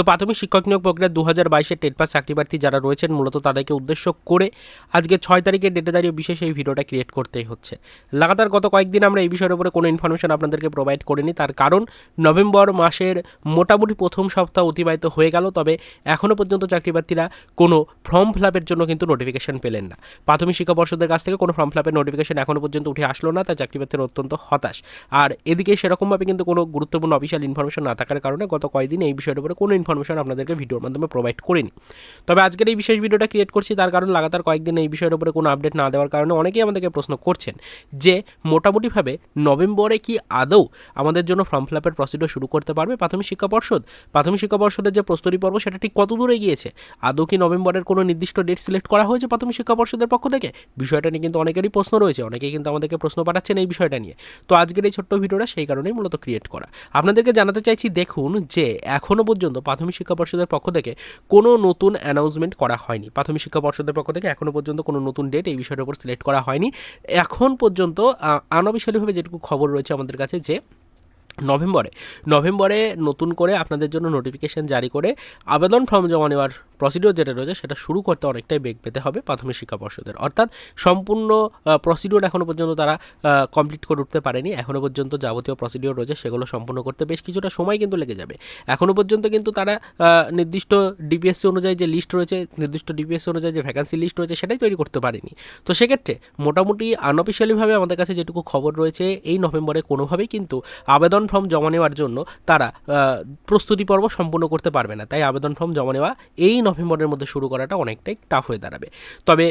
তো প্রাথমিক শিক্ষক নিয়োগ প্রক্রিয়া দু হাজার বাইশের টেট পাস চাকরি প্রার্থী যারা রয়েছেন, মূলত তাদেরকে উদ্দেশ্য করে আজকে ছয় তারিখের ডেটে দাঁড়িয়ে বিশেষ এই ভিডিওটা ক্রিয়েট করতেই হচ্ছে। লাগাতার গত কয়েকদিন আমরা এই বিষয়ের উপরে কোনো ইনফরমেশন আপনাদেরকে প্রোভাইড করিনি, তার কারণ নভেম্বর মাসের মোটামুটি প্রথম সপ্তাহ অতিবাহিত হয়ে গেল, তবে এখনও পর্যন্ত চাকরি প্রার্থীরা কোনো ফর্ম ফিল আপের জন্য কিন্তু নোটিফিকেশন পেলেন না। প্রাথমিক শিক্ষা পর্ষদের কাছ থেকে কোনো ফর্ম ফিল আপের নোটিফিকেশন এখনও পর্যন্ত উঠে আসলো না, তাই চাকরি প্রার্থীরা অত্যন্ত হতাশ। আর এদিকে সেরকমভাবে কিন্তু কোনো গুরুত্বপূর্ণ অফিসিয়াল ইনফরমেশন না থাকার কারণে গত কয়েকদিন এই বিষয়ের উপরে কোনো ইনফরমেশন আপনাদেরকে ভিডিওর মাধ্যমে প্রোভাইড করিনি। তবে আজকের এই বিশেষ ভিডিওটা ক্রিয়েট করছি, তার কারণ লাগাতার কয়েকদিন এই বিষয়ের উপরে কোনো আপডেট না দেওয়ার কারণে অনেকেই আমাদেরকে প্রশ্ন করছেন যে, মোটামুটিভাবে নভেম্বরে কি আদৌ আমাদের জন্য ফর্ম ফিল আপের প্রসিডিওর শুরু করতে পারবে প্রাথমিক শিক্ষা পর্ষদ? প্রাথমিক শিক্ষা পর্ষদের যে প্রস্তুতি পর্ব, সেটা ঠিক কত দূরে গিয়েছে? আদৌ কি নভেম্বরের কোনো নির্দিষ্ট ডেট সিলেক্ট করা হয়েছে প্রাথমিক শিক্ষা পর্ষদের পক্ষ থেকে? বিষয়টা নিয়ে কিন্তু অনেকেরই প্রশ্ন রয়েছে, অনেকেই কিন্তু আমাদেরকে প্রশ্ন পাঠাচ্ছেন এই বিষয়টা নিয়ে। তো আজকের এই ছোট্ট ভিডিওটা সেই কারণেই মূলত ক্রিয়েট করা। আপনাদেরকে জানাতে চাইছি, দেখুন যে এখনও পর্যন্ত প্রাথমিক শিক্ষা পর্ষদের পক্ষ থেকে কোনো নতুন অ্যানাউন্সমেন্ট করা হয়নি। প্রাথমিক শিক্ষা পর্ষদের পক্ষ থেকে এখনও পর্যন্ত কোনো নতুন ডেট এই বিষয়ের উপর সিলেক্ট করা হয়নি। এখন পর্যন্ত আনবিশালীভাবে যেটুকু খবর রয়েছে আমাদের কাছে যে, নভেম্বরে নভেম্বরে নতুন করে আপনাদের জন্য নোটিফিকেশান জারি করে আবেদন ফর্ম জমা নেওয়ার প্রসিডিওর যেটা রয়েছে, সেটা শুরু করতে অনেকটাই বেগ পেতে হবে প্রাথমিক শিক্ষা পর্ষদের। অর্থাৎ সম্পূর্ণ প্রসিডিওর এখনও পর্যন্ত তারা কমপ্লিট করে উঠতে পারেনি। এখনও পর্যন্ত যাবতীয় প্রসিডিওর রয়েছে, সেগুলো সম্পূর্ণ করতে বেশ কিছুটা সময় কিন্তু লেগে যাবে। এখনও পর্যন্ত কিন্তু তারা নির্দিষ্ট ডিপিএসসি অনুযায়ী যে লিস্ট রয়েছে, নির্দিষ্ট ডিপিএসসি অনুযায়ী যে ভ্যাকান্সি লিস্ট রয়েছে, সেটাই তৈরি করতে পারেনি। তো সেক্ষেত্রে মোটামুটি আনঅফিসিয়ালিভাবে আমাদের কাছে যেটুকু খবর রয়েছে, এই নভেম্বরে কোনোভাবেই কিন্তু আবেদন ফর্ম জমা নেওয়ার জন্য তারা প্রস্তুতি পর্ব সম্পূর্ণ করতে পারবে না। তাই আবেদন ফর্ম জমা নেওয়া এই নভেম্বরের মধ্যে শুরু করাটা অনেকটাই টাফ হয়ে দাঁড়াবে। তবে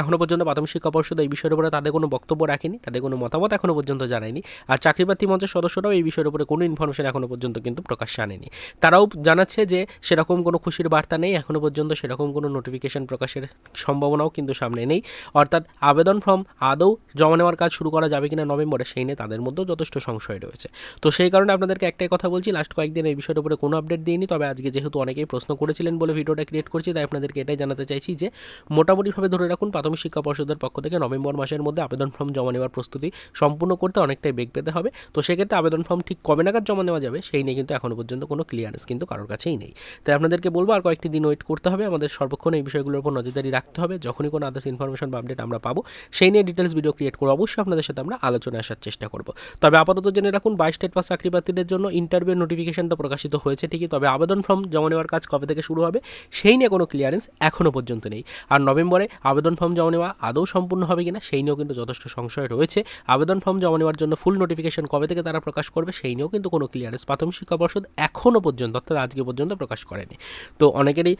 এখনও পর্যন্ত প্রাথমিক শিক্ষা পর্ষদ এই বিষয়ের উপরে তাদের কোনো বক্তব্য রাখেনি, তাদের কোনো মতামত এখনও পর্যন্ত জানায়নি, আর চাকরিপ্রার্থী মঞ্চের সদস্যরাও এই বিষয়ের উপরে কোনো ইনফরমেশন এখনও পর্যন্ত কিন্তু প্রকাশ্যে আনেনি। তারাও জানাচ্ছে যে, সেরকম কোনো খুশির বার্তা নেই এখনও পর্যন্ত সেরকম কোনো নোটিফিকেশন প্রকাশের সম্ভাবনাও কিন্তু সামনে নেই। অর্থাৎ আবেদন ফর্ম আদৌ জমা নেওয়ার কাজ শুরু করা যাবে কিনা নভেম্বরে সেই নিয়ে তাদের মধ্যেও যথেষ্ট সংশয় রয়েছে। তো সেই কারণে আপনাদেরকে একটাই কথা বলছি লাস্ট কয়েকদিন এই বিষয়ের উপরে কোনো আপডেট দিইনি, তবে আজকে যেহেতু অনেকেই প্রশ্ন করেছিলেন বলে ভিডিওটা ক্রিয়েট করছি, তাই আপনাদেরকে এটাই জানাতে চাইছি যে, মোটামুটিভাবে ধরে রাখুন, প্রাথমিক শিক্ষা পর্ষদের পক্ষ থেকে নভেম্বর মাসের মধ্যে আবেদন ফর্ম জমা নেওয়ার প্রস্তুতি সম্পূর্ণ করতে অনেকটাই বেগ পেতে হবে। তো সেক্ষেত্রে আবেদন ফর্ম ঠিক কবে নাগাদ জমা নেওয়া যাবে, সেই নিয়ে কিন্তু এখনও পর্যন্ত কোনো ক্লিয়ারেন্স কিন্তু কারোর কাছেই নেই। তাই আপনাদেরকে বলব, আর কয়েকটি দিন ওয়েট করতে হবে। আমাদের সর্বক্ষণ এই বিষয়গুলোর উপর নজরদারি রাখতে হবে। যখনই কোনো আদার্স ইনফরমেশন বা আপডেট আমরা পাবো, সেই নিয়ে ডিটেলস ভিডিও ক্রিয়েট করে অবশ্যই আপনাদের সাথে আমরা আলোচনা আসার চেষ্টা করব। তবে আপাতত জেনে রাখুন, বাইশ স্টেট পাস চাকরি প্রার্থীদের জন্য ইন্টারভিউ নোটিফিকেশনটা প্রকাশিত হয়েছে ঠিকই। তবে আবেদন ফর্ম জমা নেওয়ার কাজ কবে থেকে শুরু হবে, সেই নিয়ে কোনো ক্লিয়ারেন্স এখনও পর্যন্ত নেই। আর নভেম্বরে আবেদন ফর্ম জমা নেওয়া আদৌ সম্পূর্ণ হবে কিনা সেই নিয়েও কিন্তু যথেষ্ট সংশয় রয়েছে। আবেদন ফর্ম জমা নেওয়ার জন্য ফুল নোটিফিকেশন কবে থেকে তারা প্রকাশ করবে সেই নিয়েও কিন্তু কোনো ক্লিয়ারেন্স প্রাথমিক শিক্ষা পর্ষদ এখনও পর্যন্ত, অর্থাৎ আজকে পর্যন্ত প্রকাশ করেনি। তো অনেকেরই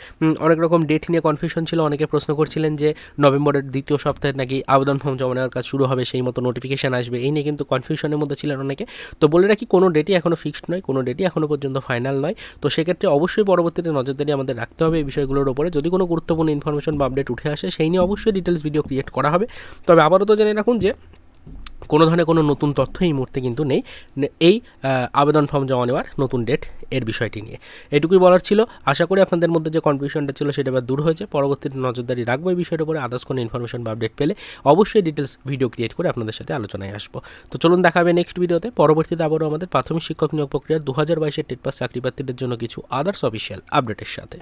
অনেক রকম ডেট নিয়ে কনফিউশন ছিল। অনেকে প্রশ্ন করছিলেন যে নভেম্বরের দ্বিতীয় সপ্তাহে নাকি আবেদন ফর্ম জমা নেওয়ার কাজ শুরু হবে, সেই মতো নোটিফিকেশন আসবে। এই নিয়ে কিন্তু কনফিউশনের মধ্যে ছিলেন অনেকে। তো বলে রাখি, কোনো ডেটই এখনও ফিক্সড নয়, কোনো ডেটই এখনও পর্যন্ত ফাইনাল নয়। তো সেক্ষেত্রে অবশ্যই পরবর্তীতে নজরদারি আমাদের রাখতে হবে। এই বিষয়গুলোর উপরে যদি কোনো গুরুত্বপূর্ণ ইনফরমেশন বা আপডেট উঠে আসে, সেই নিয়ে অবশ্যই ডিটেলস ভিডিও ক্রিয়েট করা হবে। তবে আবারও জেনে রাখুন যে, কোনো ধরনের কোনো নতুন তথ্য এই মুহূর্তে কিন্তু নেই। এই আবেদন ফর্ম জমা নেওয়ার নতুন ডেট এর বিষয়টি নিয়ে। এটুকুই বলার ছিল। আশা করি আপনাদের মধ্যে যে কনফিউশনটা ছিল সেটা এবার দূর হয়েছে। পরবর্তীতে নজরদারি রাখব এই বিষয়ের উপরে। আদার্স কোনো ইনফরমেশন বা আপডেট পেলে অবশ্যই ডিটেলস ভিডিও ক্রিয়েট করে আপনাদের সাথে আলোচনায় আসব। তো চলুন দেখা হবে নেক্সট ভিডিওতে পরবর্তীতে আবারও আমাদের প্রাথমিক শিক্ষক নিয়োগ প্রক্রিয়ার দু হাজার বাইশের টেট পাস চাকরি প্রার্থীদের জন্য কিছু আদার্স অফিসিয়াল আপডেটের সাথে।